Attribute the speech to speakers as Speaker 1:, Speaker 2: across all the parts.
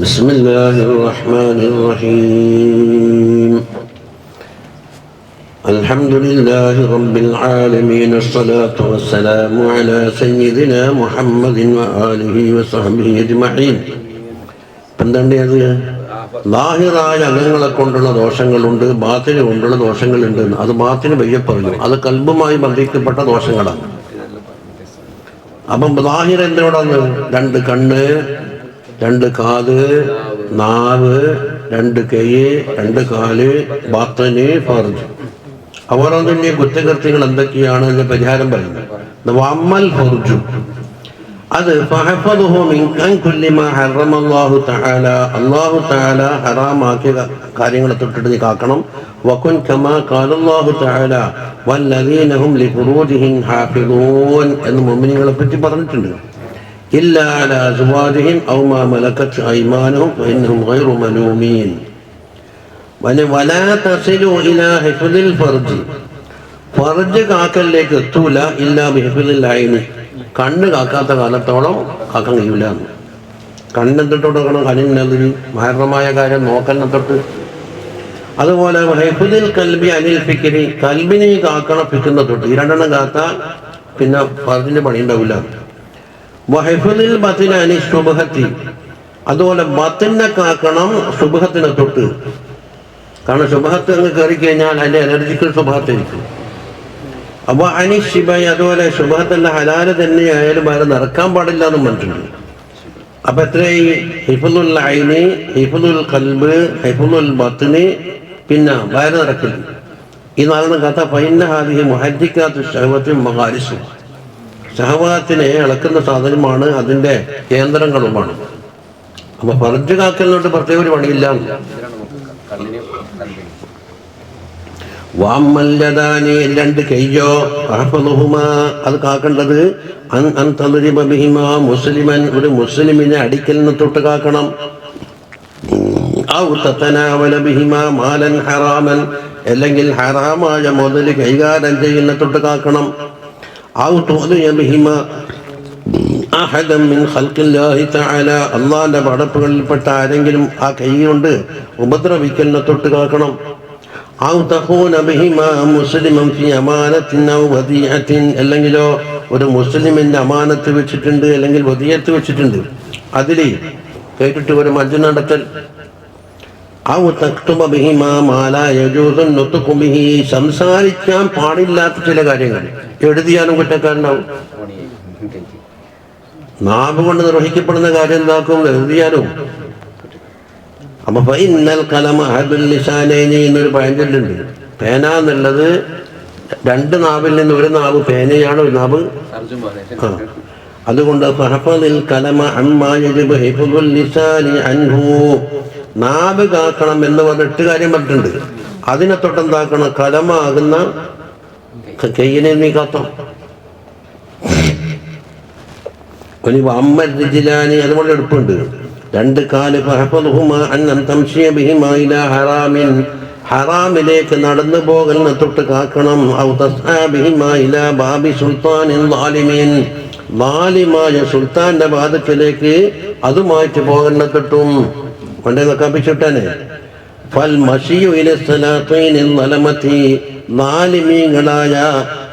Speaker 1: بسم الله الرحمن الرحيم الحمد لله رب العالمين الصلاة والسلام على سيدنا محمد وآله وصحبه أجمعين എന്താണ് അത് ലാഹിറായ അംഗങ്ങളെ കൊണ്ടുള്ള ദോഷങ്ങളുണ്ട് ബാത്തിന് കൊണ്ടുള്ള ദോഷങ്ങളുണ്ട് എന്ന്. അത് ബാത്തിന് വയ്യ പറഞ്ഞു അത് കൽബുമായി ബന്ധിക്കപ്പെട്ട ദോഷങ്ങളാണ് അപ്പം ലാഹിർ എന്തിനോടാണ് രണ്ട് കണ്ണ് രണ്ട് കാത് നാവ് രണ്ട് കൈ രണ്ട് കാൽ ബാത്തന് ഫർജ്. അവർ അതിന്റെ കുറ്റകൃത്യങ്ങൾ എന്തൊക്കെയാണ് എന്ന് പരിഹാരം പറയുന്നത് വമ്മൽ ഫർജു. അത് അള്ളാഹു തആല. ഹറാമാക്കിയ കാര്യങ്ങളെ തൊട്ടിട്ട് നീ കാക്കണം. വകുൻ കമാ ഖാല അല്ലാഹു തആല. വല്ലദീന ഹും ലിഫുറൂജിഹിം ഹാഫിളൂൻ എന്ന് മുഅ്മിനീങ്ങളെ പറഞ്ഞിട്ടുണ്ട്. ഇല്ലാ على أزواجهم أو ما ملكت أيمانهم فإنهم ഗൈറു ملومين. ولا വലാ إلى حفظ الفرج. ഫർജ് കാക്കലിലേക്ക് എത്തൂല. ഇല്ലാ ബിഹിഫിദിൽ ഐനി കണ്ണ് കാക്കാത്ത കാലത്തോളം കാക്കാൻ കഴിയൂല. എന്ന് കണ്ണെന്തിട്ട് കൊടുക്കണം കണ്ണിനതൊരു മഹരണമായ കാര്യം നോക്കലിനെ തൊട്ട് അതുപോലെ ഹെഫുദിൽ കൽബി അനിൽ ഫിക്കിരി. കൽബിനെ കാക്കണം ഫിക്കുന്ന തൊട്ട്. ഈ രണ്ടെണ്ണം കാത്താൽ പിന്നെ ഫർജിന്റെ പണി ഉണ്ടാവില്ല ബത്തിന് അനി ശുഭഹത്തി അതുപോലെ ബത്തിനെ കാക്കണം ശുഭഹത്തിനെ തൊട്ട്. കാരണം ശുഭഹത്ത് അങ്ങ് കയറി കഴിഞ്ഞാൽ അതിന്റെ എനർജിക്കൽ ശുഭഹത്തിരിക്കും അപ്പൊ അനി ശിബായി അതുപോലെ ഹലാല തന്നെ തന്നെയായാലും വരെ നടക്കാൻ പാടില്ല എന്ന് പറഞ്ഞിട്ടുണ്ട്. അപ്പൊ എത്രയായി? ഹിഫുൽ ഐനി ഹിഫുൽ കൽബ് ഹിഫുൽ ബത്തിന് പിന്നെ വയറ് നടക്കില്ല ഈ നാലെണ്ണം കഥ പൈന്ന ഹാദിഹി മുഹജിക്കാത്ത ശൈവത്തിൽ മഹാരിസും. ശഹവാത്തിനെ ഇളക്കുന്ന സാധനമാണ് അതിന്റെ കേന്ദ്രങ്ങളുമാണ്. അപ്പൊ പറഞ്ഞു കാക്കലിനോട്ട് പ്രത്യേക ഒരു പണിയില്ല. വാമല്ലദാനി രണ്ട് കയ്യോ അഹഫലുഹുമ അത് കാക്കേണ്ടത് അൻ അൻ തദ്രിബ ബിഹിമ മുസ്ലിമൻ ഒരു മുസ്ലിമിനെ അടിക്കലിന് തൊട്ട് കാക്കണം. ബിഹിമ മാലൻ ഹറാമൻ അല്ലെങ്കിൽ ഹറാമായ മുതൽ കൈകാര്യം ചെയ്യുന്ന തൊട്ട് കാക്കണം. ഔ ബിഹിമ അഹദം മിൻ ഖൽഖില്ലാഹി തആല അള്ളാഹിന്റെ പടപ്പുകളിൽപ്പെട്ട ആരെങ്കിലും ആ കൈ കൊണ്ട് ഉപദ്രവിക്കുന്ന തൊട്ട് കാക്കണം ഔ തഖൂന ബിഹിമാ മുസ്ലിമൻ ഫി അമാനത്തിൻ ഔ വദിയത്തിൻ അല്ലെങ്കിലോ ഒരു മുസ്ലിമിന്റെ അമാനത്ത് വെച്ചിട്ടുണ്ട് അല്ലെങ്കിൽ വദിയത്ത് വെച്ചിട്ടുണ്ട്. അതിൽ കേട്ടിട്ട് ഒരു മജ്ജ നടത്തൽ. ഔ തക്തുബ സംസാരിക്കാൻ പാടില്ലാത്ത ചില കാര്യങ്ങൾ. എഴുതിയാലും കുറ്റക്കാരനാവും. നാവ് കൊണ്ട് നിർവഹിക്കപ്പെടുന്ന കാര്യം എന്താക്കും? എഴുതിയാലും. അപ്പൊ ഇന്നൽ കലം അഹബുൽ ലിസാനൈനി എന്നൊരു പഴഞ്ചൊല്ലുണ്ട്. പേന എന്നുള്ളത് രണ്ട് നാവിൽ നിന്ന് ഒരു നാവ് പേനയാണ്? ഒരു നാവ്? ആ. അതുകൊണ്ട് കലമ അൻഹു. നാവ് കാക്കണം എന്ന് പറഞ്ഞിട്ട് കാര്യം പറഞ്ഞിട്ടുണ്ട്. അതിനെ തൊട്ടെന്താക്കണം? കലമാകുന്ന കയ്യിനെ നീ കാത്തോ ഒരു അമ്മജിലാനി അതുപോലെ എടുപ്പുണ്ട്. രണ്ട് കാൽ ഹറാമിൻ. ഹറാമിലേക്ക് നടന്നു പോകലിനെ തൊട്ട് കാക്കണം. ബാബി സുൽത്താനിൻ ളാലിമീൻ ലാലിമായ സുൽത്താന്റെ വാദത്തിലേക്ക് അതുമായിട്ട് പോകലിനെ തൊട്ടും പണ്ടേ നക്കാപ്പിച്ചിട്ടാനെ ഫൽ മഷിയു ഇല നാല് നാലിമീങ്ങളായ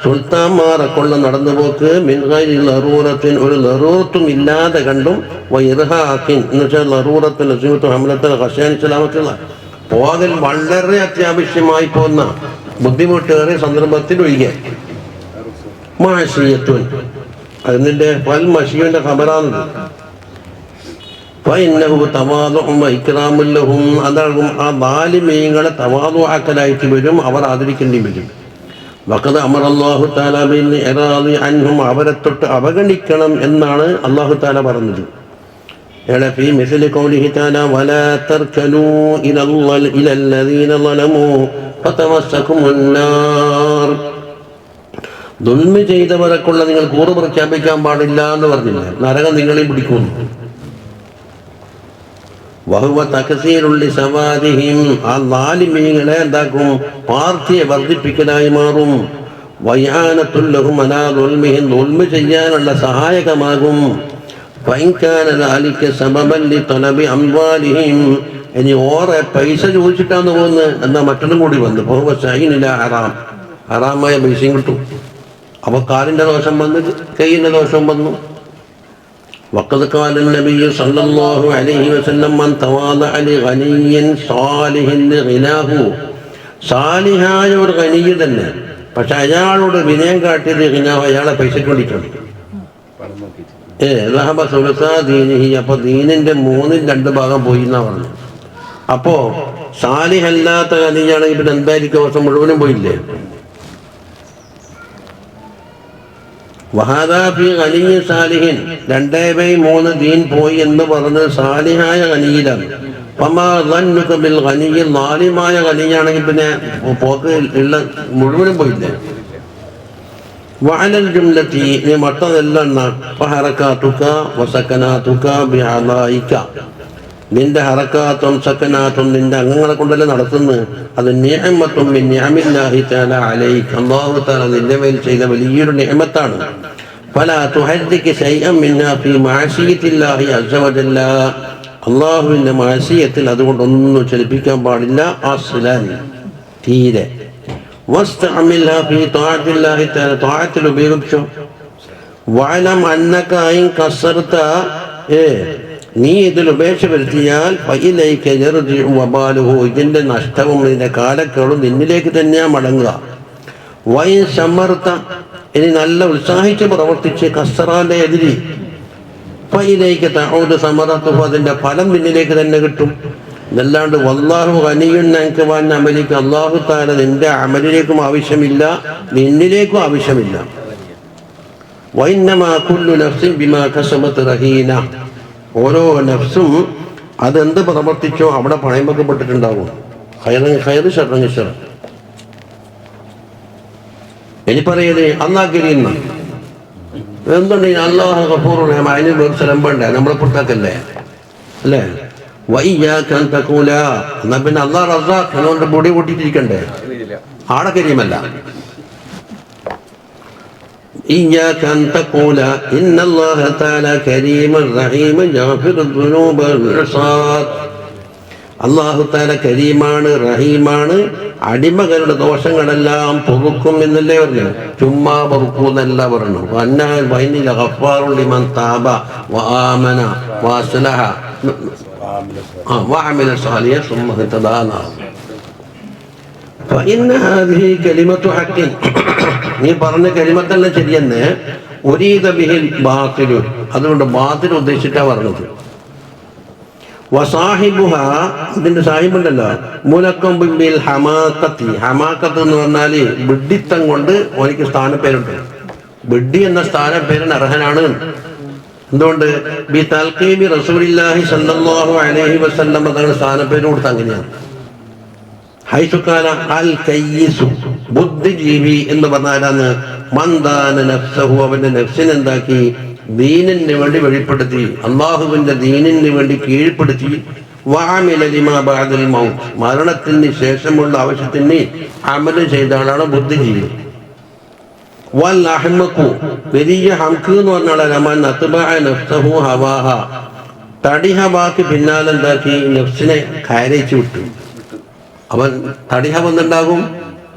Speaker 1: സുൽത്താൻമാരെ കൊള്ള നടന്നുപോക്ക്. മിൻഹായി ലറൂറത്തിൻ ഒരു ലറൂറത്തും ഇല്ലാതെ കണ്ടും വൈർഹാക്കിൻ എന്ന് വെച്ചാൽ ലറൂറത്തിൽ നസീമത്ത് ഹമലത്തിൽ ഹസേൻ പോകൽ വളരെ അത്യാവശ്യമായി പോകുന്ന ബുദ്ധിമുട്ടേറിയ സന്ദർഭത്തിൽ ഒഴികെ മാഷിയത്വൻ അതിന്റെ പൽ മഷിയുടെ ഖബറാണത്. അതാകും ആ ബാലിമീങ്ങളെ തവാദുആക്കലായിട്ട് വരും അവർ ആദരിക്കേണ്ടി വരും. വക്കത് അമർ ബിൽ ഇറാദി അൻഹും അവരെ തൊട്ട് അവഗണിക്കണം എന്നാണ് അല്ലാഹു തആല പറഞ്ഞത്. തആല വലാ ഇലല്ലദീന ളലമൂ നാർ. ചെയ്തവരെക്കുള്ള നിങ്ങൾ കൂറ് പ്രഖ്യാപിക്കാൻ പാടില്ല എന്ന് പറഞ്ഞില്ല? നരകം നിങ്ങളെ പിടിക്കുന്നു. വഹുവ തകസീരുള്ളി സമാധിയും ആ ലാലിമീങ്ങളെ എന്താക്കും? പാർട്ടിയെ വർദ്ധിപ്പിക്കലായി മാറും. വയാനത്തുല്ലഹും അനാദുൽമിഹിൻ ഉൽമ ചെയ്യാനുള്ള സഹായകമാകും. ഭയങ്കരലിക്ക് സമബല്ലി തലബി അംവാലിഹിം. ഇനി ഓറെ പൈസ ചോദിച്ചിട്ടാന്ന് പോകുന്നത് എന്നാൽ മറ്റൊന്നും കൂടി വന്നു. ബഹുവ സൈനില ഹറാം. ഹറാമായ പൈസയും കിട്ടും. അപ്പോൾ കാലിന്റെ ദോഷം വന്നു കൈയിന്റെ ദോഷം വന്നു. وقد قال النبي صلى الله عليه وسلم من تواضع لغني صالح لغناه സാലിഹായ ഒരു ഖനിയ തന്നെ പക്ഷെ അയാളോട് വിനയം കാട്ടിയത് ഖിനാവ് അയാളെ പൈസയ്ക്ക് വേണ്ടിയിട്ടാണ് ഏ ലഹബ സുലസാ ദീനിഹി അപ്പൊ ദീനിന്റെ മൂന്നിൽ രണ്ട് ഭാഗം പോയി എന്നാ പറഞ്ഞു അപ്പോ സാലിഹല്ലാത്ത ഖനിയാണെങ്കിൽ പിന്നെ എന്തായിരിക്കും ദിവസം മുഴുവനും പോയില്ലേ വഹാദാഫി ഖനിയ സാലിഹിൻ രണ്ടേ ബൈ മൂന്ന് ദീൻ പോയി എന്ന് പറഞ്ഞത് സാലിഹായ ഖനിയിലാണ് പമാ ظنك بالغني ലാലിമായ ഖനിയാണെങ്കിൽ പിന്നെ പോക്ക് ഉള്ള മുഴുവനും പോയില്ലേ وعلى الجملة മറ്റതെല്ലാം فحركاتك وسكناتك بأعضائك നിന്റെ ഹറക്കാത്തും സക്കനാത്തും നിന്റെ അംഗങ്ങളെ കൊണ്ടല്ലേ നടത്തുന്നത്? അത് നിയമത്തും അലൈക്ക് അള്ളാഹു താല നിന്റെ മേൽ ചെയ്ത വലിയൊരു നിയമത്താണ്. പല തുഹദ്ദിക്ക് അള്ളാഹുവിന്റെ അതുകൊണ്ട് ഒന്നും ചലിപ്പിക്കാൻ പാടില്ല. അസ്ലാൻ തീരെ. താഴത്തിൽ ഉപയോഗിച്ചു? വാലം അന്നക്കായും കസർത്ത ഏ? നീ ഇതിൽ ഉപേക്ഷ വരുത്തിയാൽ പയ്യിലേക്ക് വബാലുഹോ ഇതിന്റെ നഷ്ടവും ഇതിന്റെ കാലക്കേളും നിന്നിലേക്ക് തന്നെയാ മടങ്ങുക. വൈ സമർത്ഥ ഇനി നല്ല ഉത്സാഹിച്ച് പ്രവർത്തിച്ച് കസറാന്റെ എതിരി. പയ്യിലേക്ക് തഹോദ് സമറത്തുഹു അതിന്റെ ഫലം നിന്നിലേക്ക് തന്നെ കിട്ടും. ഇതല്ലാണ്ട് വല്ലാഹു വൻ അമലിക്ക് അള്ളാഹു താല നിന്റെ അമലിലേക്കും ആവശ്യമില്ല നിന്നിലേക്കും ആവശ്യമില്ല. വൈന്നമാ കുല്ലു നഫ്സിൻ ബിമാ കസബത്ത് റഹീന. ഓരോ നഫ്സും അതെന്ത് പ്രവർത്തിച്ചോ അവിടെ പണയം വെക്കപ്പെട്ടിട്ടുണ്ടാവും ഹൈറ് ഹൈറ് ഷർറങ്ങ് ഷർ ഇനി പറയത് അന്നാക്കിരിയുന്ന എന്തുണ്ട് അള്ളാഹു കപൂർ അതിന് വേറെ സ്ഥലം വേണ്ടേ നമ്മളെ പുറത്താക്കല്ലേ? അല്ലേ? വയ്യാക്കാൻ എന്നാ പിന്നെ അള്ളാഹ് റസാഖ് എന്നുകൊണ്ട് പൊടി പൊട്ടിട്ടിരിക്കണ്ടേ ആടെ കരിയമല്ല إياك أن تقول إن الله تعالى كريم رحيم يغفر الذنوب والعصاة അള്ളാഹു താല കരീമാണ് റഹീമാണ് അടിമകളുടെ ദോഷങ്ങളെല്ലാം പൊറുക്കും എന്നല്ലേ പറഞ്ഞു ചുമ്മാ പൊറുക്കും എന്നല്ല പറഞ്ഞു വന്നാൽ വൈനില ഗഫാറുള്ളിമൻ താബ വആമന വാസ്ലഹ ആ വഅമില സാലിയ ثم اهتدانا فإن هذه كلمة حق നീ പറഞ്ഞ കരിമത്തല്ല ശരിയെന്ന് ഒരീത ബിഹിൽ ബാത്തിലു അതുകൊണ്ട് ബാത്തിൽ ഉദ്ദേശിച്ചിട്ടാ പറഞ്ഞത്. വസാഹിബുഹ ഇതിന്റെ സാഹിബുണ്ടല്ലോ മൂലക്കം ബിൽ ഹമാക്കത്തി. ഹമാക്കത്ത് എന്ന് പറഞ്ഞാൽ ബിഡിത്തം കൊണ്ട് ഓനിക്ക് സ്ഥാനപ്പേരുണ്ട്. ബിഡി എന്ന സ്ഥാനപ്പേരിന് അർഹനാണ്. എന്തുകൊണ്ട്? ബി തൽക്കീബി റസൂലില്ലാഹി സല്ലല്ലാഹു അലൈഹി വസല്ലം തങ്ങളുടെ സ്ഥാനപ്പേര് കൊടുത്ത അങ്ങനെയാണ്. ഹൈസുക്കാല അൽ കയ്യസു ബുദ്ധിജീവി എന്ന് പറഞ്ഞാലാണ് മന്ദാന നഫ്സഹു അവന്റെ നഫ്സിനെ എന്താക്കി? ദീനിന് വേണ്ടി വെളിപ്പെടുത്തി അള്ളാഹുവിന്റെ ദീനിന് വേണ്ടി കീഴ്പ്പെടുത്തി. വാമില ലിമാ ബഅദൽ മൗത്ത് മരണത്തിന് ശേഷമുള്ള ആവശ്യത്തിന് അമൽ ചെയ്ത ആളാണ് ബുദ്ധിജീവി. വൽ വലിയ ഹംക്ക് എന്ന് പറഞ്ഞ ആളാണ് നത്ബഅ നഫ്സഹു ഹവാഹ. തടി ഹവാക്ക് പിന്നാലെ നഫ്സിനെ കയറിച്ചു വിട്ടു. അവൻ തടിഹ വന്നുണ്ടാകും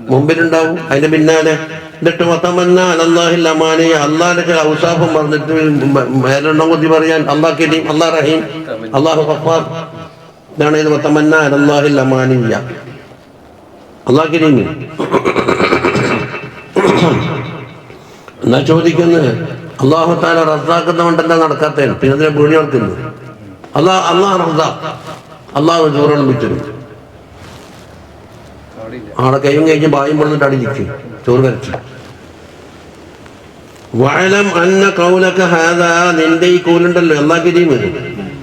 Speaker 1: മുമ്പിലുണ്ടാവും അതിന്റെ പിന്നാലെ എന്നിട്ട് മത്തമന്ന അലല്ലാഹിൽ അമാനെ അള്ളാഹിന്റെ ഔസാഫം പറഞ്ഞിട്ട് മേലെണ്ണം കൊതി പറയാൻ അള്ളാഹ് കരീം അള്ളാഹ് റഹീം അള്ളാഹു ഗഫാർ. ഇതാണ് ഇത് മത്തമന്ന അലല്ലാഹിൽ അള്ളാഹ് കരീം. എന്നാ ചോദിക്കുന്നത് അള്ളാഹു താല റദ്ദാക്കുന്നതുകൊണ്ട് എന്താ നടക്കാത്ത പിന്നെ അതിനെ ഭൂമി നടക്കുന്നു അള്ളാഹ് അള്ളാഹ് റദ്ദാ അള്ളാഹു ചോറുകൾ വിറ്റിരുന്നു ആടെ കൈയും കഴിഞ്ഞ് ബായും പൊളിന്നിട്ടാണ് നിൽക്കും ചോറ് വരച്ചു വഅലം അന്ന കൗലക ഹാദാ നിന്റെ ഈ കൂലുണ്ടല്ലോ എല്ലാ വരും.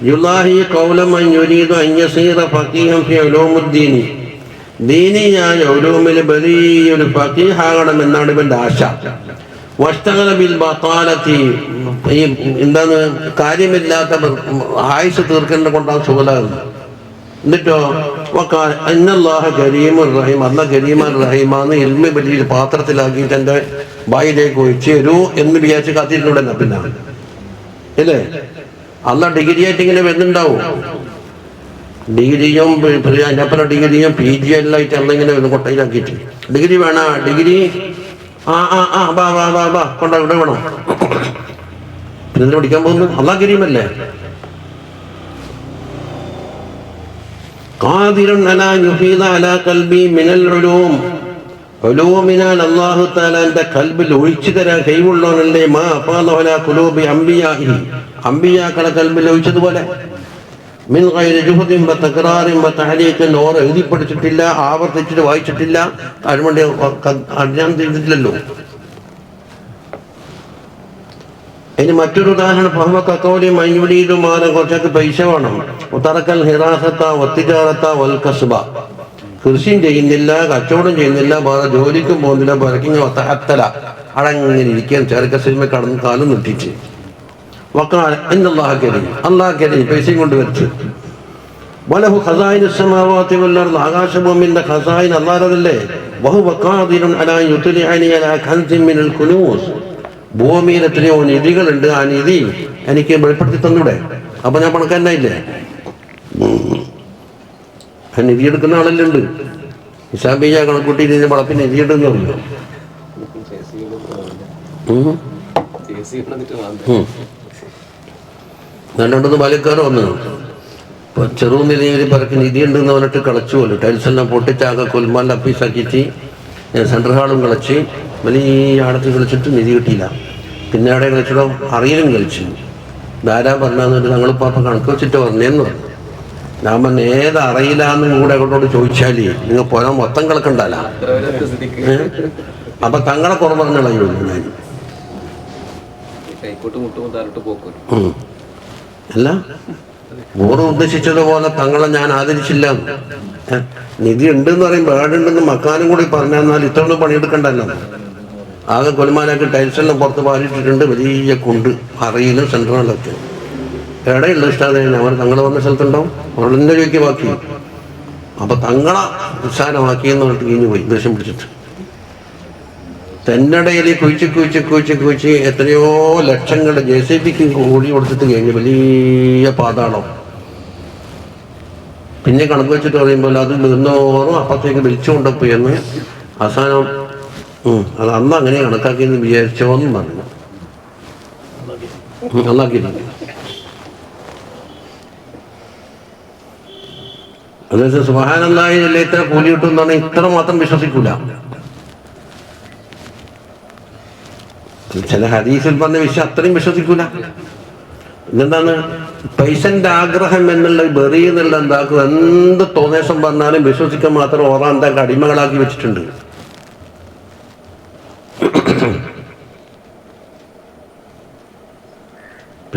Speaker 1: യുലാഹി കൗലം അൻ യുരീദു അൻ യസീറ ഫഖീഹൻ ഫി ഉലൂമുദ്ദീനി. ദീനിയായ വലിയൊരു ഫക്കീഹാകണം എന്നാണ് ഇവന്റെ ആശ. വസ്തകല ബിൽ ബത്താലത്തി ഈ എന്താണ് കാര്യമില്ലാത്ത ആയുസ് തീർക്കേണ്ട കൊണ്ടാണ് സുഖലാകുന്നത്. എന്നിട്ടോ റഹീം അല്ല കരീമർ റഹീമാന്ന് എൽമ വലിയ പാത്രത്തിലാക്കിയിട്ട് എന്റെ വായിലേക്ക് ഒഴിച്ച് തരൂ എന്ന് വിചാരിച്ച് കാത്തിട്ടുണ്ടെന്ന പിന്നെ. അല്ലേ അല്ല ഡിഗ്രി ആയിട്ട് ഇങ്ങനെ വരുന്നുണ്ടാവും. ഡിഗ്രിയും അതിന്റെ അപ്പുറം ഡിഗ്രിയും പി ജി എല്ലാം ആയിട്ട് ഇങ്ങനെ വരുന്നു കൊട്ടയിലാക്കിയിട്ട്. ഡിഗ്രി വേണ? ഡിഗ്രി? ആ ആ ആ ബാ ബാ ബാ ബാ കൊണ്ട ഇവിടെ വേണം? പിന്നെ പഠിക്കാൻ പോകുന്നു അള്ളാ കരീമല്ലേ قادر على أن يفيض على قلبي من العلوم ഉലൂമിനാൽ അള്ളാഹു താല എന്റെ കൽബിൽ ഒഴിച്ചു തരാൻ കഴിവുള്ളവനല്ലേ മാ അപ്പാല കുലൂബി അമ്പിയാഹി അമ്പിയാക്കളെ കൽബിൽ ഒഴിച്ചതുപോലെ മിൻ ഗൈരി ജുഹദിൻ വ തക്റാറിൻ വ തഹരീഖിൻ ഓർ എഴുതി പഠിച്ചിട്ടില്ല ആവർത്തിച്ചിട്ട് വായിച്ചിട്ടില്ല അതിനുവേണ്ടി അജ്ഞാനം ചെയ്തിട്ടില്ലല്ലോ ഇനി മറ്റൊരു ഉദാഹരണം ഫഹ്മ കക്കോലി മൈവിടിയിലുമാനം കുറച്ചൊക്കെ പൈസ വേണം. ഉത്തറക്കൽ ഹിറാസത്ത ഒത്തിചാറത്ത വൽ കസ്ബ. കൃഷിയും ചെയ്യുന്നില്ല കച്ചവടം ചെയ്യുന്നില്ല വേറെ ജോലിക്കും പോകുന്നില്ല ബറക്കിങ് ഒത്തഹത്തല അടങ്ങനെ ഇരിക്കാൻ ചെറുക്ക സിനിമ കടന്ന് കാലം നിർത്തിച്ച് വക്കാൽ അള്ളാഹ് കരി. അള്ളാഹ് കരി. പൈസയും കൊണ്ട് വരച്ച് വലഹു ഖസായിൻ സമാവാത്തി വല്ലർന്ന് ആകാശഭൂമിന്റെ ഖസായിൻ അല്ലാഹുവല്ലേ വഹു വഖാദിറുൻ അലാ യുത്ലിഅനി അലാ കൻസിൻ മിനൽ കുനൂസ്. ഭൂമിയിൽ എത്രയോ നിധികളുണ്ട് ആ നിധി എനിക്ക് വെളിപ്പെടുത്തി തന്നൂടെ? അപ്പൊ ഞാൻ പണക്കാരനായില്ലേ? ആ നിധി എടുക്കുന്ന ആളല്ലേ ഉണ്ട്. ഹിസാബിയ കണക്കൂട്ടി വളപ്പിന് നിധി എടുക്കുന്നു നല്ലോണ്ടൊന്ന് ബാല്യക്കാരോ ഒന്ന്? ചെറു നിലയിൽ പറക്ക് നിധി ഉണ്ടെന്ന് പറഞ്ഞിട്ട് കളച്ചു പോലും. ടൈൽസ് എല്ലാം പൊട്ടിച്ചാകെ കൊൽമാലിൽ അപ്പീസാക്കിച്ച് സെൻട്രൽ ഹാളും കളിച്ച്. വലിയ ആടത്തിൽ കളിച്ചിട്ട് നിധി കിട്ടിയില്ല. പിന്നെ അവിടെ കളിച്ചിടോ അറിയലും കളിച്ചു. ധാരാ പറഞ്ഞാന്നിട്ട് ഞങ്ങളിപ്പോ അപ്പം കണക്ക് വെച്ചിട്ട് വന്നേന്ന് പറഞ്ഞു. ഞാൻ പറഞ്ഞ ഏത് അറിയില്ല എന്ന് കൂടെ അങ്ങോട്ടോട് ചോദിച്ചാൽ നിങ്ങൾ പുറം മൊത്തം കളക്കണ്ടല്ല അപ്പൊ തങ്ങളെ കുറവ് പറഞ്ഞ കളയുള്ളൂ ഞാൻ. അല്ല ഓറ് ഉദ്ദേശിച്ചതുപോലെ തങ്ങളെ ഞാൻ ആദരിച്ചില്ല? നിധി ഉണ്ട് എന്ന് പറയും വേടുണ്ടെന്ന് മക്കാനും കൂടി പറഞ്ഞാൽ ഇത്രയൊന്നും പണിയെടുക്കണ്ടല്ലോ. ആകെ കൊലുമാലാക്കി ടൈൽസെല്ലാം പുറത്ത് പാലിട്ടിട്ടുണ്ട് വലിയ കുണ്ട്. അറിയിലും സെൻട്രലൊക്കെ എവിടെയുള്ള ഇഷ്ടാതെ അവർ തങ്ങൾ വന്ന സ്ഥലത്തുണ്ടാവും അവളെന്നെ ചോദിക്കുക ബാക്കി. അപ്പൊ തങ്ങളെ നിസ്സാരമാക്കി എന്ന് പറഞ്ഞിട്ട് കഴിഞ്ഞു പോയി. ദേഷ്യം പിടിച്ചിട്ട്. തെന്നടയിൽ കുഴിച്ച് കുഴിച്ച് കുഴിച്ച് കുഴിച്ച് എത്രയോ ലക്ഷങ്ങളുടെ ജെ സി പിക്ക് കൂടി കൊടുത്തിട്ട് കഴിഞ്ഞു. വലിയ പാതാളം. പിന്നെ കണക്ക് വെച്ചിട്ട് പറയുമ്പോൾ അത് നിന്നോറും അപ്പത്തേക്ക് വിളിച്ചുകൊണ്ടപ്പോയെന്ന് അവസാനം അത് അന്ന് അങ്ങനെ കണക്കാക്കിയെന്ന് വിചാരിച്ചോന്നും പറഞ്ഞു ഉം, നന്നാക്കിയിട്ടുണ്ട്. അതായത് സുബഹാനന്ദായി ഇത്ര കൂലി കിട്ടും എന്നാണ് പറഞ്ഞാൽ ഇത്ര മാത്രം വിശ്വസിക്കൂല. ചില ഹദീസിൽ പറഞ്ഞ വിശ്വ അത്രയും വിശ്വസിക്കൂല. എന്താണ് പൈസന്റെ ആഗ്രഹം എന്നുള്ള വെറിയെന്നുള്ള എന്താക്കും എന്ത് തോന്നേശം പറഞ്ഞാലും വിശ്വസിക്കാൻ മാത്രം ഓറാൻ അടിമകളാക്കി വെച്ചിട്ടുണ്ട്.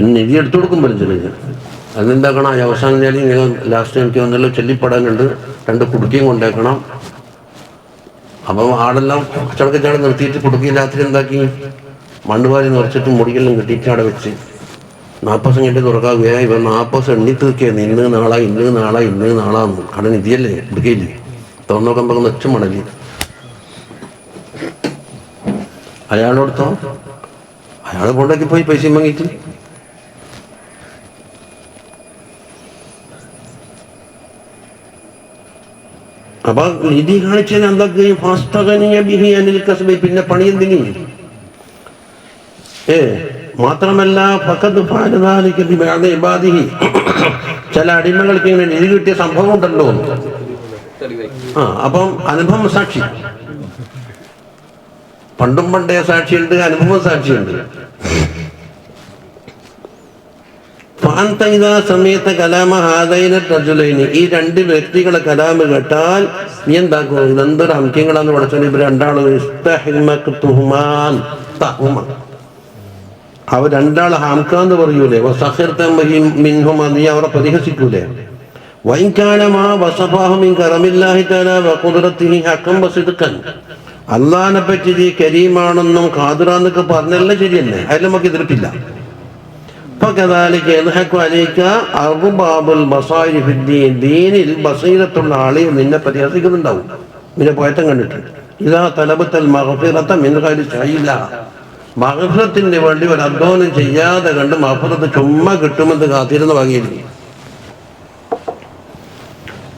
Speaker 1: പിന്നെ നിധി എടുത്തു കൊടുക്കും പറ്റില്ല അതെന്താക്കണം? അവസാനം ഞാൻ ഇങ്ങനെ ലാസ്റ്റ് എനിക്ക് വന്നല്ലോ ചെല്ലിപ്പടാനുണ്ട് രണ്ട് കുടുക്കിയും കൊണ്ടേക്കണം. അപ്പം ആടെല്ലാം കച്ചവടക്കച്ചാടെ നിർത്തിയിട്ട് കുടുക്കി രാത്രി എന്താക്കി? മണ്ണുപാലി നിറച്ചിട്ട് മുടിയെല്ലാം കിട്ടിയിട്ട് അവിടെ വെച്ച്. നാൽപ്പത് ദിവസം കഴിഞ്ഞിട്ട് ഇവ നാൽപ്പത് എണ്ണി തീർക്കുക ഇന്ന് നാളെ ഇന്ന് നാളെ ഇന്ന് നാളാന്ന് കട നിധിയല്ലേ? എടുക്കയില്ലേ? തുറന്നു നോക്കുമ്പോൾ നെച്ചും മണലി. അയാളോടത്തോ? അയാൾ കൊണ്ടാക്കി പോയി പൈസയും വാങ്ങിയിട്ട്? അപ്പൊ നിധി കാണിച്ചതിന് എന്തൊക്കെയും ഫാസ്തകനീയ ബിഹി അനിൽ കസ്ബി. പിന്നെ പണി എന്തിനു ഏ മാത്രമല്ല ഇബാദിഹി. ചില അടിമകൾക്ക് ഇങ്ങനെ നിധി കിട്ടിയ സംഭവം ഉണ്ടല്ലോ ആ അപ്പം അനുഭവം സാക്ഷി. പണ്ടും പണ്ടേ സാക്ഷിയുണ്ട് അനുഭവം സാക്ഷിയുണ്ട്. സമയത്ത കലാമ ഹാദൈന റജുലൈനി ഈ രണ്ട് വ്യക്തികളെ കലാമ കേട്ടാൽ നീ എന്താക്കും? ഇതെന്തൊരു അംക്യങ്ങളാന്ന് പഠിച്ചാൽ ഇവർ രണ്ടാളും അവർ രണ്ടാൾ ഹാംക്കാന്ന് പറയൂലേ. നീ അവരെ പരിഹസിക്കൂലേ? അള്ളാഹിനെ പറ്റി കരീമാണെന്നും കാതുറാന്നൊക്കെ പറഞ്ഞല്ലേ ശരിയല്ലേ? അതിൽ നമുക്ക് എതിർപ്പില്ല. فكذلك يضحك عليك أرباب البصائر في الدين ദീനിൽ ബസീറത്തുള്ള ആളെ നിന്നെ പരിഹസിക്കുന്നുണ്ടാവും നിന്നെ പോയറ്റം കണ്ടിട്ട് ഇതാ തലബത്തൽ മഗ്ഫിറത മിൻ ഗൈരി സഹീല മഹഫറത്തിന് വേണ്ടി ഒരു അധ്വാനം ചെയ്യാതെ കണ്ട് മഹഫറത്ത് ചുമ്മാ കിട്ടുമെന്ന് കാത്തിരുന്ന വകയിരിക്കും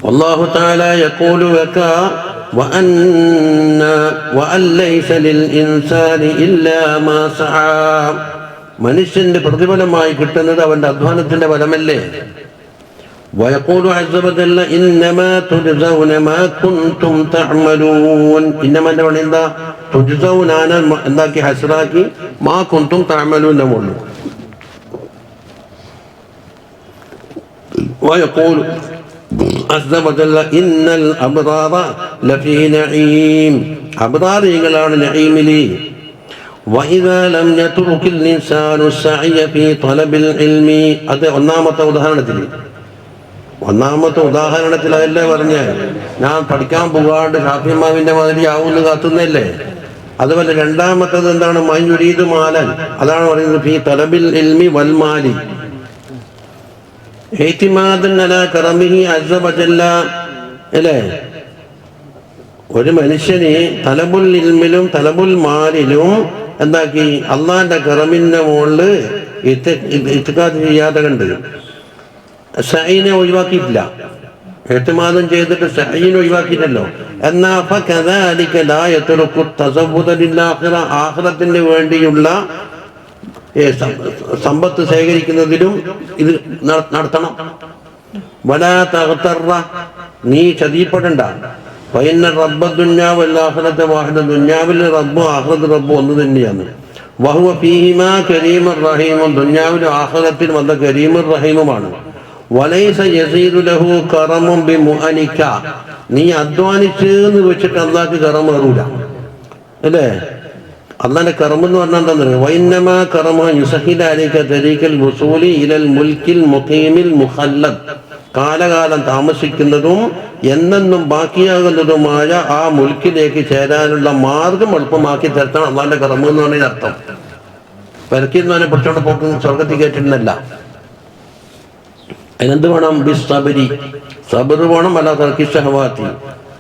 Speaker 1: والله تعالى يقول لك وأن وأن ليس للإنسان إلا ما سعى മനുഷ്യന്റെ പ്രതിഫലമായി കിട്ടുന്നത് അവന്റെ അധ്വാനത്തിന്റെ ഫലമല്ലേ ويقول عز وجل إنما تجزون ما كنتم تعملون إنما എന്താ പറയുക എന്താ തുജസൗൻ ആണ് എന്താക്കി ഹസ്രാക്കി മാ കുന്തും താമലൂൻ എന്നുള്ളൂ ويقول عز وجل إن الأبرار لفي نعيم أبرار يقولون نعيم لي وإذا لم يترك الإنسان السعي في طلب العلم അത് ഒന്നാമത്തെ ഉദാഹരണത്തിൽ ഒന്നാമത്തെ ഉദാഹരണത്തിൽ അതല്ലേ പറഞ്ഞ ഞാൻ പഠിക്കാൻ പോകാണ്ട് ഷാഫിമാവിന്റെ മാതിരി ആവുമെന്ന് കാത്തുന്നല്ലേ അതുപോലെ രണ്ടാമത്തത് എന്താണ് മഞ്ഞുരീത് മാലൻ അതാണ് പറയുന്നത് ഫി തലബിൽ ഇൽമി വൽമാലി ഏറ്റിമാദൻ അല കറമിഹി അസ്സ വജല്ല അല്ലേ ഒരു മനുഷ്യന് തലബുൽ ഇൽമിലും തലബുൽ മാലിലും എന്താക്കി? അള്ളാന്റെ കറമിന്റെ മുകളിൽ ഇത്തുകാത് ചെയ്യാതെ കണ്ട്. സൈനെ ഒഴിവാക്കിയിട്ടില്ല. ഏറ്റുമാദം ചെയ്തിട്ട് സൈനെ ഒഴിവാക്കിയിട്ടല്ലോ. എന്നാ ആഹ്റത്തിന് വേണ്ടിയുള്ള സമ്പത്ത് ശേഖരിക്കുന്നതിലും ഇത് നട- നടത്തണം. വലാ തകത്തറ നീ ചതിപ്പെടണ്ട. പയ്യന്ന റബ്ബ ദുന്യാവ് ആഹ്റത്തെ വാഹന ദുന്യാവിലെ റബ്ബും ആഹ്റത്ത് റബ്ബും ഒന്ന് തന്നെയാണ്. വഹുവ ഫീഹിമ കരീമുർ റഹീമും. ദുന്യാവിലും ആഹ്റത്തിലും അത് കരീമുർ റഹീമുമാണ്. വലൈസ യസീദു ലഹു കറമും ബി മുഅനിക്ക നീ അധ്വാനിച്ച് വെച്ചിട്ട് അള്ളാഹ്ക്ക് കറം കയറൂല അല്ലേ? അള്ളാന്റെ കർമ്മം എന്ന് പറഞ്ഞാൽ എന്താ വൈന്നമ യുസഹിദ് അലിക്ക തരീക്കൽ വസൂലി ഇലൽ മുൽക്കിൽ മുഖീമിൽ മുഹല്ലദ് കാലകാലം താമസിക്കുന്നതും എന്നെന്നും ബാക്കിയാകുന്നതുമായ ആ മുൽക്കിലേക്ക് ചേരാനുള്ള മാർഗം എളുപ്പമാക്കി തരത്താണ് അള്ളാന്റെ കർമ്മം എന്ന് പറഞ്ഞ അർത്ഥം. പെരക്കിന്ന് പിടിച്ചോണ്ട് പോക്ക് സ്വർഗത്തിൽ കയറ്റുന്നല്ല അതിനെന്ത് വേണം? ബി സബരി. സബർ വേണം അല്ല തർക്കി ഷഹവാത്തി.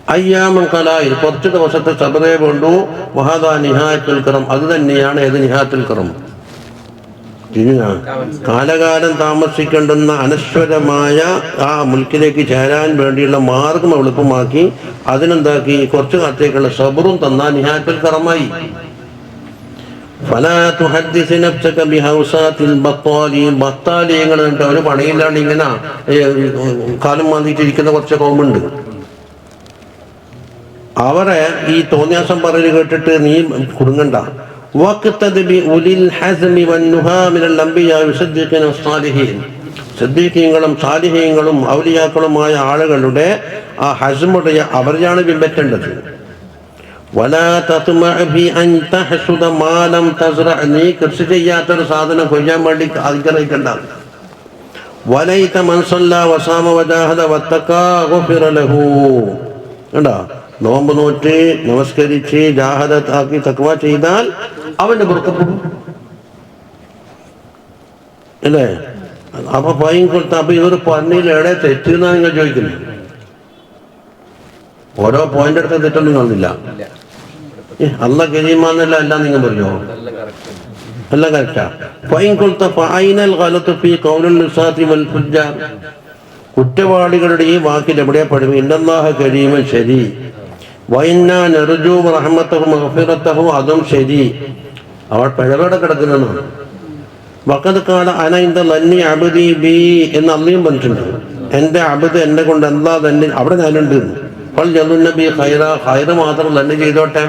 Speaker 1: അയ്യാമം കലായിൽ കുറച്ച് ദിവസത്തെ സബറേ വേണ്ടു. മഹാദാ നിഹായത്തുൽ കറം അത് തന്നെയാണ് ഏത് നിഹായത്തിൽ കറം? കാലകാലം താമസിക്കേണ്ടുന്ന അനശ്വരമായ ആ മുൽക്കിലേക്ക് ചേരാൻ വേണ്ടിയുള്ള മാർഗം എളുപ്പമാക്കി അതിനെന്താക്കി? കുറച്ചു കാലത്തേക്കുള്ള സബറും തന്നാൽ നിഹാത്തുൽ കറമായി. ഫലാ നഫ്സക ഒരു പണിയില്ലാണ്ട് ഇങ്ങനെ കാലം മാന്തിയിട്ടിരിക്കുന്ന കുറച്ച് കോമുണ്ട്. അവരെ ഈ തോന്നിയാസം പറയൽ കേട്ടിട്ട് നീ കുടുങ്ങണ്ട. ബി ഉലിൽ ഹസ്മി വന്നുഹാ മിനൽ അംബിയാ വസ്സദ്ദീഖീന വസ്സാലിഹീൻ സദ്ദീഖീങ്ങളും സാലിഹീങ്ങളും ഔലിയാക്കളുമായ ആളുകളുടെ ആ ഹസ്മുടയ അവരെയാണ് പിൻപറ്റേണ്ടത്. നീ കൃഷി ചെയ്യാത്തൊരു സാധനം കൊയ്യാൻ വേണ്ടി ആഗ്രഹിക്കണ്ട വലൈത മൻ സല്ല വസാമ വജാഹദ ലഹു. കണ്ടോ? നോമ്പ് നോറ്റ് നമസ്കരിച്ച് ജാഹദത്താക്കി തക്വ ചെയ്താൽ അവന്റെ പുറത്തപ്പെടും അല്ലേ? അപ്പൊ പൈൻ കൊടുത്ത അപ്പൊ ഇവർ പന്നിയിൽ എവിടെ തെറ്റെന്നാ നിങ്ങൾ ചോദിക്കുന്നത്. ഓരോ പോയിന്റ് എടുത്ത തെറ്റൊന്നും കാണുന്നില്ല. അല്ല കരീമാന്നല്ല എല്ലാം നിങ്ങൾ പറഞ്ഞോ?
Speaker 2: അല്ല കറക്റ്റ്
Speaker 1: ഫൈൻ കൊടുത്ത ഫൈനൽ കാലത്ത് കുറ്റവാളികളുടെ ഈ വാക്കിൽ എവിടെയാ പഠിപ്പിക്കും ഇന്നല്ലാഹ കരീമൻ ശരി. നെറുജു റഹ്മത്തഹു മഹഫിറത്തഹു അതും ശരി. അവൾ പിഴവോടെ കിടക്കുന്നതാണ് വക്കത് കാല അന ഇന്ത ലന്നി അബുദി ബി എന്ന് അള്ളിയും പറഞ്ഞിട്ടുണ്ട്. എന്റെ അബുദ് എന്നെ കൊണ്ട് എന്താ തന്നെ അവിടെ ഞാനുണ്ട്. അപ്പോൾ ജന്നുനബി ഹൈറ ഹൈറ് മാത്രം തന്നെ ചെയ്തോട്ടെ.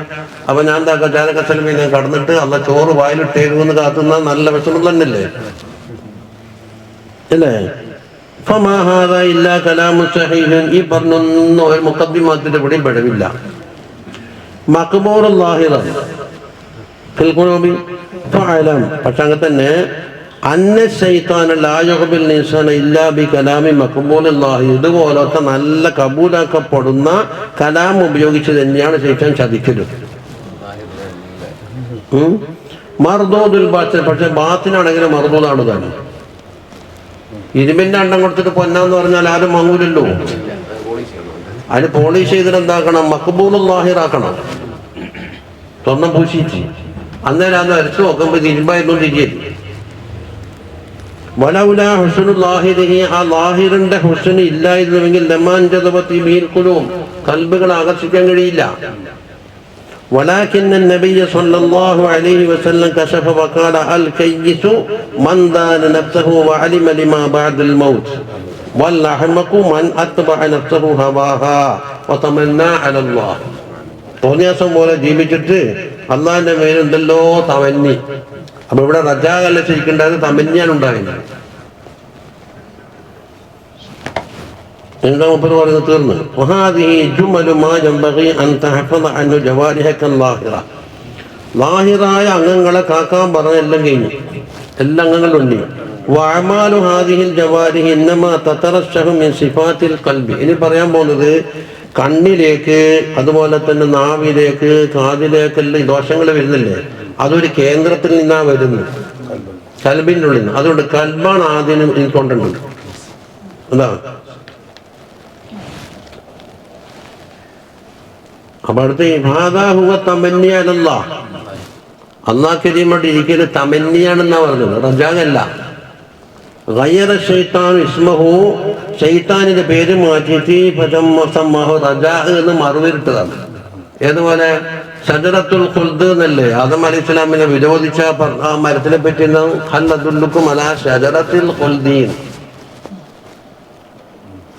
Speaker 1: അപ്പൊ ഞാൻ എന്താ കച്ചാരക്കസലമി ഞാൻ കടന്നിട്ട് അല്ല ചോറ് വായിലിട്ടേക്കുമെന്ന് കാത്തുന്ന നല്ല വിഷമം തന്നെയല്ലേ അല്ലേ ഇല്ലാ കലാമു ഈ പറഞ്ഞൊന്നും ഒരു മുക്കദ്ദിമാത്തിന്റെ കൂടെയും പിഴവില്ല പക്ഷെ അങ്ങനെ തന്നെ ഇതുപോലത്തെ നല്ല കബൂലാക്കപ്പെടുന്ന കലാം ഉപയോഗിച്ച് തന്നെയാണ് ശൈത്താൻ ചതിക്കരുത് മർദോദുൽ ബാത്തിൽ പക്ഷെ ബാത്തിനാണെങ്കിലും മർദൂദാണ് തന്നെ ഇരുമ്പിന്റെ അണ്ടം കൊടുത്തിട്ട് പൊന്നാന്ന് പറഞ്ഞാൽ ആരും വാങ്ങൂലല്ലോ. അതിന് പോളിഷ് ചെയ്തിട്ട് എന്താക്കണം? മക്ബൂൽ ലാഹിറാക്കണം സ്വർണം പൂശിച്ച്. അന്നേരം അത് അരച്ചു നോക്കുമ്പോൾ തിരുമ്പായിരുന്നു തിരിയല്ലേ വലൗല ഹുസനു ലാഹിരിഹി ആ ലാഹിറിന്റെ ഹുസന് ഇല്ലായിരുന്നുവെങ്കിൽ ലമാൻജതപത്തി ബീർക്കുലും കൽബുകൾ ആകർഷിക്കാൻ കഴിയില്ല. ولكن النبي صلى الله عليه وسلم كشف وقال الكيس من دان نفسه وعلم لما بعد الموت والأحمق من أتبع نفسه هواها وتمنى على الله തോന്നിയാസം പോലെ ജീവിച്ചിട്ട് അള്ളാഹിന്റെ മേലുണ്ടല്ലോ തമന്നി അപ്പൊ ഇവിടെ റജാകല്ല ശരിക്കുണ്ടായത് തമന്യാണ് ഉണ്ടായിരുന്നത് എന്താ മുപ്പത് പറയുന്നത് തീർന്ന്? ലാഹിറായ അംഗങ്ങളെ കാക്കാൻ പറഞ്ഞ എല്ലാം കഴിഞ്ഞു. എല്ലാ അംഗങ്ങളും ഉണ്ട് വഅമാലു ഹാദിഹിൽ ജവാരിഹി ഇന്നമാ സിഫാത്തിൽ ഖൽബി ഇനി പറയാൻ പോകുന്നത് കണ്ണിലേക്ക് അതുപോലെ തന്നെ നാവിലേക്ക് കാതിലേക്ക് എല്ലാം ദോഷങ്ങൾ വരുന്നില്ലേ? അതൊരു കേന്ദ്രത്തിൽ നിന്നാ വരുന്നത്. കൽബിന്റെ ഉള്ളിൽ നിന്ന്. അതുകൊണ്ട് കൽബാണ് ആദ്യം എനിക്ക് കൊണ്ടുണ്ട് എന്താ? അപ്പൊ അടുത്ത് ഹാദാഹുവ തമന്യാനല്ല അള്ളാ കരീമോട്ട് ഇരിക്കൽ തമന്യാണെന്നാ പറഞ്ഞത്. റജാഗല്ല. ഗയ്യറ ഷെയ്ത്താൻ ഇസ്മഹു. ഷെയ്ത്താനിന്റെ പേര് മാറ്റിയിട്ട് ഫതമ്മസമ്മഹു റജാ എന്ന് മറുവിരിട്ടതാണ് ഏതുപോലെ? ഷജറത്തുൽ ഖുൽദ് എന്നല്ലേ? ആദം അലി ഇസ്ലാമിനെ വിരോധിച്ച ആ മരത്തിനെ പറ്റി ഹല്ലദുല്ലുക്കും അല ഷജറത്തുൽ ഖുൽദീൻ.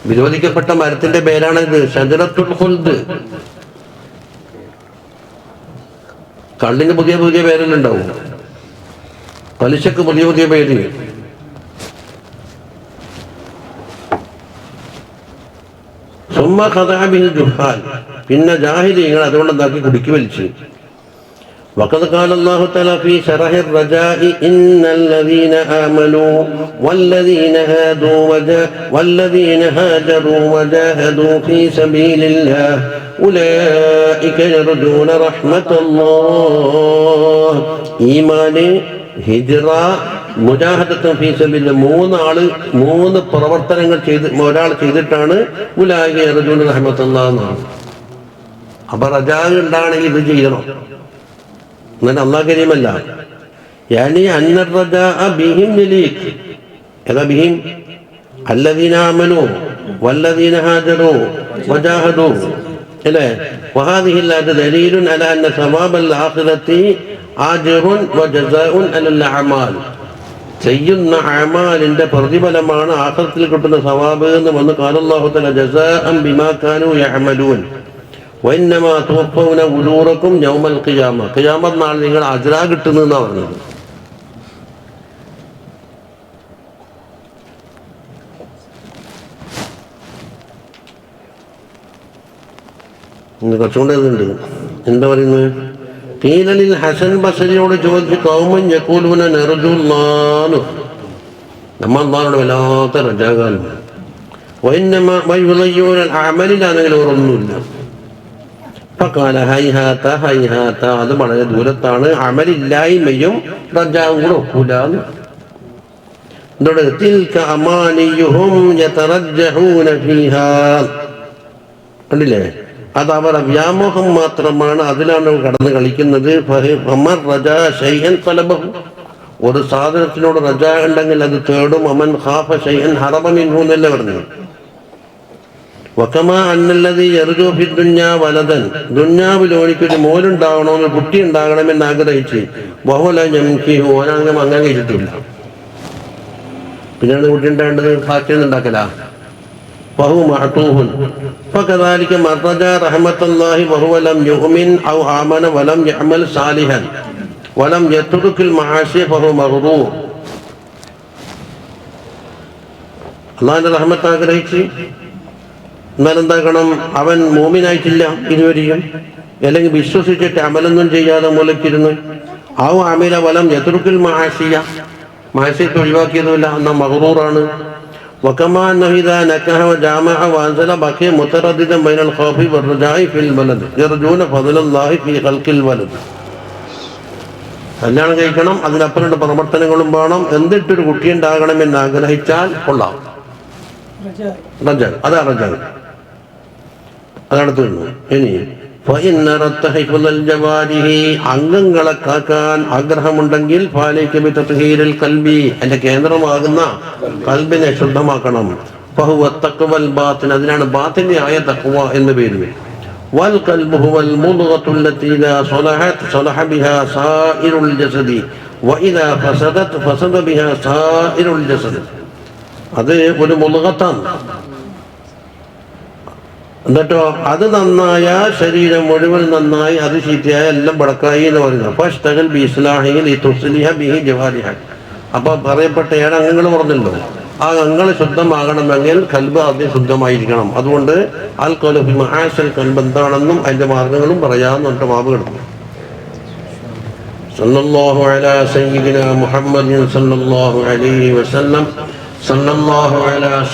Speaker 1: വിരോധിക്കപ്പെട്ട മരത്തിന്റെ പേരാണിത്. ഷജറത്തുൽ ഖുൽദ്. കള്ളിന് പുതിയ പുതിയ പേരെല്ലാം പലിശക്ക് പുതിയ പുതിയ പേര്. സുമ്മ കഥാബിൻ ജുഹാൽ. പിന്നെ ജാഹിലിങ്ങൾ അതുകൊണ്ട് എന്താക്കി? കുടിക്ക് വലിച്ചു. وقد قال الله تعالى في شرح الرجاء إن الذين آمنوا والذين هادوا وجا والذين هاجروا وجاهدوا في سبيل الله أولئك يرجون رحمة الله إيمان ഹിജ്റ മുജാഹദത്തും ഫീസബില്ല മൂന്ന് ആള് മൂന്ന് പ്രവർത്തനങ്ങൾ ചെയ്ത് ഒരാൾ ചെയ്തിട്ടാണ് ഉലാഹി അർജുൻ റഹ്മത്തുള്ള എന്നാണ് അപ്പൊ റജാഗ് ഉണ്ടാണെങ്കിൽ ഇത് ചെയ്യണം എന്നാൽ അള്ളാഹ് കരീമല്ല يعني أن الرجاء بهم يليق هذا بهم الذين آمنوا والذين هاجروا وجاهدوا إليه وهذه الآية دليل على أن ثواب الآخرة آجر وجزاء على الأعمال ചെയ്യുന്ന അമാലിന്റെ പ്രതിഫലമാണ് ആഖിറത്തിൽ കിട്ടുന്ന സവാബ് എന്ന് വന്ന് കാലല്ലാഹു തല ജസാഅം ബിമാ കാനു യഅമലൂൻ വൈന്നമാ തുവഫൗന ഉജൂറക്കും യൗമൽ ഖിയാമ. ഖിയാമത് നാൾ നിങ്ങൾ അജ്ര കിട്ടുന്നെന്നാ പറഞ്ഞത്. കുറച്ചുകൊണ്ട് എന്താ പറയുന്നത്? കീലലിൽ ഹസൻ ബസരിയോട് ചോദിച്ച് കൗമൻ നമ്മ അള്ളാഹോട് വല്ലാത്ത റജാകാലം വൈന്നമ വൈവിളയ്യൂന അമലിലാണെങ്കിൽ ഒരൊന്നുമില്ല ഫക്കാല ഹൈഹാത്ത ഹൈഹാത്ത അത് വളരെ ദൂരത്താണ് അമലില്ലായ്മയും റജാവും കൂടെ ഒക്കൂല എന്തുകൊണ്ട് അമാനിയുഹും യതറജ്ജഹൂന ഫീഹാ. കണ്ടില്ലേ? അത് അവരുടെ വ്യാമോഹം മാത്രമാണ്. അതിലാണ് കടന്നു കളിക്കുന്നത്. ഫമൻ റജാ തലബഹു. ഒരു സാധനത്തിനോട് റജ ഉണ്ടെങ്കിൽ അത് തേടും. അമൻ ഖാഫ ഷൈഹൻ ഹറബ മിൻഹു എന്നല്ലേ പറഞ്ഞു വക്കമ അന്നല്ലത് എറുജോഫി ദുഞ്ഞാ വലതൻ ദുഞ്ഞാവിൽ ഓനിക്കൊരു കുട്ടി ഉണ്ടാകണമെന്ന് ആഗ്രഹിച്ച് ബഹുല ഞംഖി ഓനംഗം അങ്ങനെ കഴിച്ചിട്ടില്ല പിന്നെ കുട്ടി ഉണ്ടാകേണ്ടത് ഫാക്ടറി ഉണ്ടാക്കല ഔ ആമന വലം വലം ആഗ്രഹിച്ച് എന്നാലെന്താക്കണം അവൻ മോമിനായിട്ടില്ല ഇതുവരെയും അല്ലെങ്കിൽ വിശ്വസിച്ചിട്ട് അമലൊന്നും ചെയ്യാതെ മൂലക്കിരുന്നു. ആ അമില വലം യതുർക്കിൽ മഹാശിയ. മഹാശയത്തെ ഒഴിവാക്കിയതുമില്ല. എന്ന മഹറൂറാണ്. കല്യാണം കഴിക്കണം അതിനപ്പുറം പ്രവർത്തനങ്ങളും വേണം. എന്നിട്ടൊരു കുട്ടിയുണ്ടാകണമെന്ന് ആഗ്രഹിച്ചാൽ കൊള്ളാം. അതാണ് അതാ റജ. അതടുത്ത് വരുന്നു ഇനി فإن أردت حفظ الجوارح അംഗങ്ങളെ കാക്കാൻ ആഗ്രഹമുണ്ടെങ്കിൽ ഫാലേക്ക് ബിതത്ഹീരിൽ കൽബി എന്റെ കേന്ദ്രമാകുന്ന കൽബിനെ ശുദ്ധമാക്കണം ഫഹുവ തഖ്വൽ ബാത്തിൻ അതിനാണ് ബാത്തിനായ തഖ്വ എന്ന് പേര് والقلب هو المضغة التي إذا صلحت صلح بها سائر الجسد وإذا فسدت فسد بها سائر الجسد അത് ഒരു മുളുകത്താണ് എന്നിട്ടോ അത് നന്നായ ശരീരം മുഴുവൻ നന്നായി അത് ചീത്തയായ എല്ലാം ബടക്കായി എന്ന് പറയുന്നത് ഫഷ്ടകൽ ബി ഇസ്ലാഹിൽ ഈ തുസ്ലിഹ ബിഹി ജവാലിഹ അപ്പൊ പറയപ്പെട്ട ഏഴ് അംഗങ്ങൾ പറഞ്ഞല്ലോ ആ അംഗങ്ങൾ ശുദ്ധമാകണമെങ്കിൽ കൽബ് ആദ്യം ശുദ്ധമായിരിക്കണം അതുകൊണ്ട് അൽ കൊലബി മഹാസൽ കൽബ് എന്താണെന്നും അതിന്റെ മാർഗങ്ങളും പറയാമെന്ന് പറഞ്ഞിട്ട് മാവ് കിടന്നു صلى الله على سيدنا محمد صلى الله عليه وسلم صلى الله على